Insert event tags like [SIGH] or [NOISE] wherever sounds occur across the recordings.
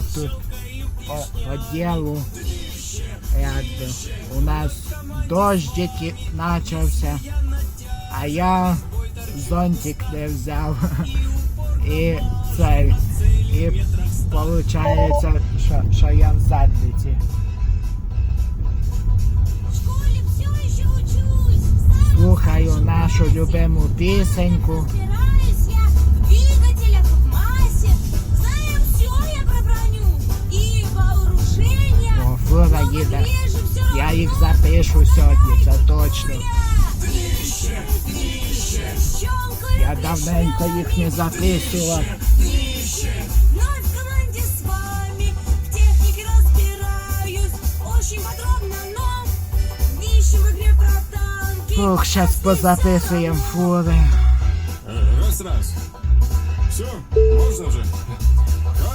приїхав тут по, по ділу. Якби у нас дощик і- почався, а я зонтик не взяв. [LAUGHS] І цей. І виходить, що, що я в задниці. Слухаю нашу любиму пісеньку. точно. Я давненько їх не записывал. Ох, сейчас позаписуємо фуры. Раз, раз. Все, можно вже.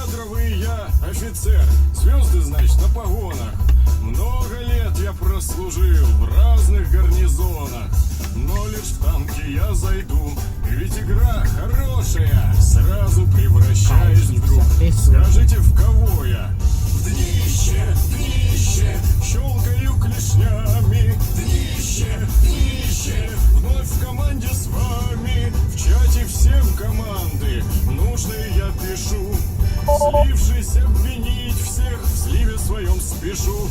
Кадровый я офицер. Звезды, значит, на погонах. Много лет я прослужил в разных гарнизонах. Но лишь в танки я зайду. Ведь игра хорошая. Сразу превращаюсь вдруг. Записываю. Скажите, в кого я? В днище, днище, щелкаю клешнями. Днище, днище, вновь в команде с вами. В чате всем команды нужные я пишу. Слившись обвинить всех в сливе своем спешу.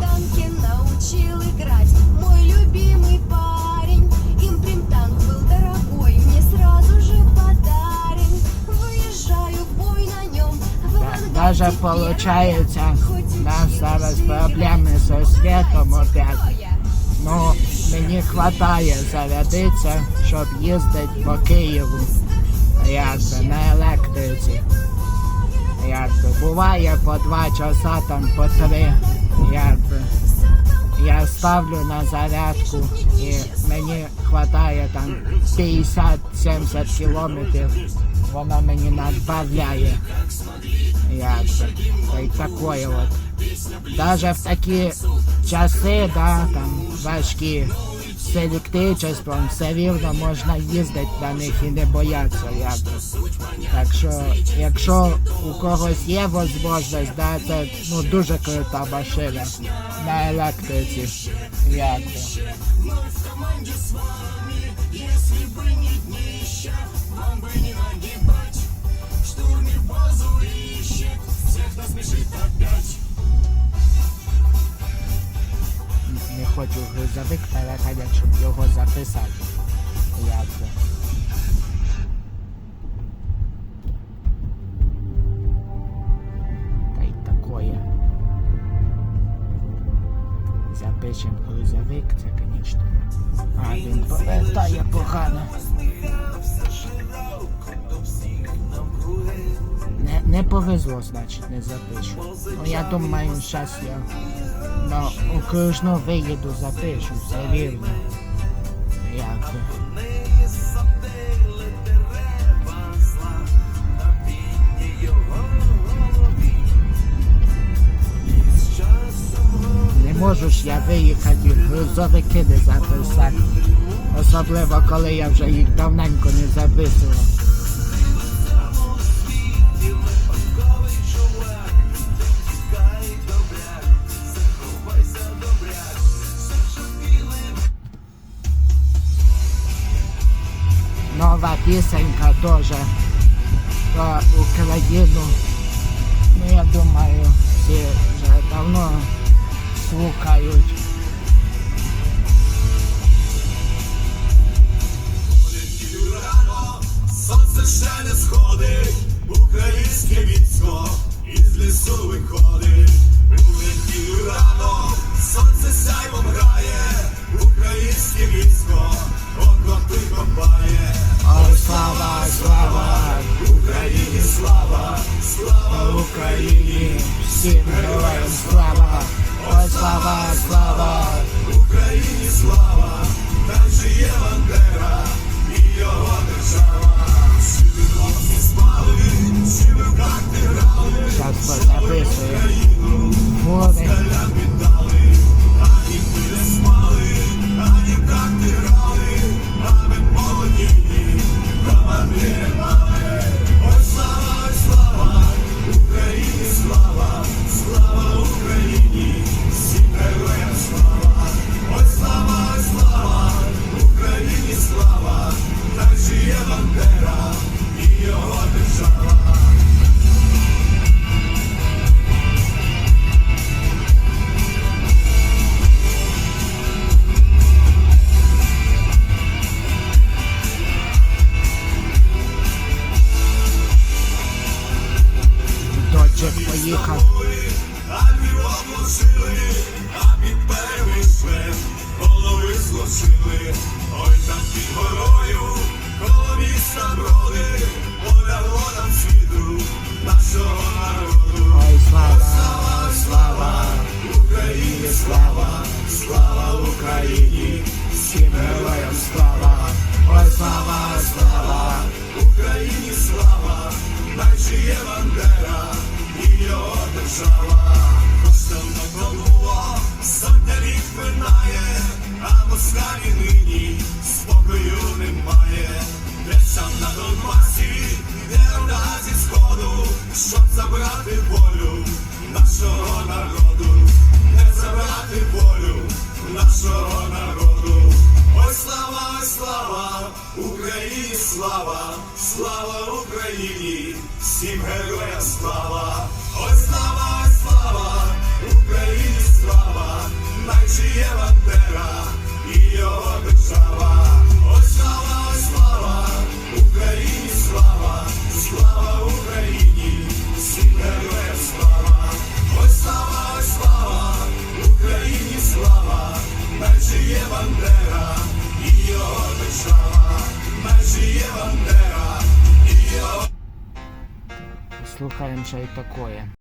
танки научил играть Мой любимый парень Импримтанк был дорогой Мне сразу же подарен Выезжаю в бой на нем В Да- Даже получается, у нас проблеми я, со знаешь, опять. Ну, мені хватає зарядитися, щоб їздити по Києву. Якби на електриці. Якби буває по два часа, там по три. Якби. Я ставлю на зарядку і мені хватає там 50-70 кілометрів. Воно мені надбавляє. Якби. Та такое от. Даже в такі часи, да, там важкі з електричеством, все рівно можна їздити на них і не боятися. Якби. Так що, якщо у когось є можливість, да, це ну, дуже крута машина на електриці. Якби. Не хочу грузовик переходять, щоб його записати. Якби. Та й такое. Запишем грузовик, це, звісно. А він повертає погано. Не, не повезло, значить, не запишу. Ну я думаю, зараз я на окружну виїду запишу, все рівно. Як? Не можу ж я виїхати, грузовики не записати. Особливо, коли я вже їх давненько не записував. Нова пісенька теж про Україну. Ну, я думаю, всі вже давно слухають. Слава, Україні слава, слава Україні, всім героям слава, ой, слава, слава, Дочек поїхав. Голови зложили. Ой, там під горою, коло міста броди, полягло світу нашого народу. Ой, слава, слава, Україні слава, слава Україні, всім героям слава. Ой, слава, слава, Україні слава, найжиє Бандера держава. Коштом наконуло, сотня літ минає, а москалі нині спокою немає. Десь там на Донбасі, де орда зі сходу, щоб забрати волю нашого народу, не забрати волю нашого народу. Ой, слава, слава, Україні слава, слава Україні, всім героям слава, ой, слава, слава, Україні слава, Й такое.